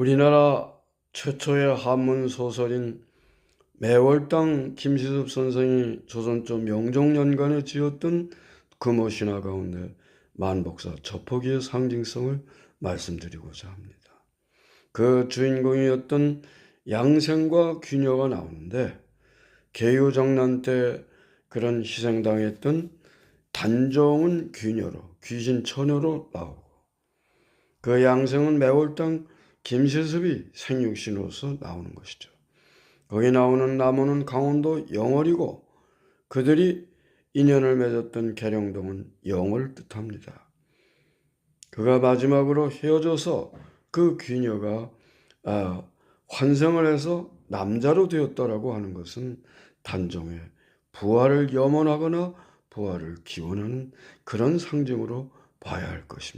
우리나라 최초의 한문 소설인 매월당 김시섭 선생이 조선조 명종년간에 지었던 금오신화 가운데 만복사 저포기의 상징성을 말씀드리고자 합니다. 그 주인공이었던 양생과 귀녀가 나오는데 개유정난 때 그런 희생당했던 단종은 귀녀로 귀신 처녀로 나오고 그 양생은 매월당 김시섭이 생육신으로서 나오는 것이죠. 거기 나오는 나무는 강원도 영월이고 그들이 인연을 맺었던 계룡동은 영을 뜻합니다. 그가 마지막으로 헤어져서 그 귀녀가 아, 환생을 해서 남자로 되었다라고 하는 것은 단종의 부활을 염원하거나 부활을 기원하는 그런 상징으로 봐야 할 것입니다.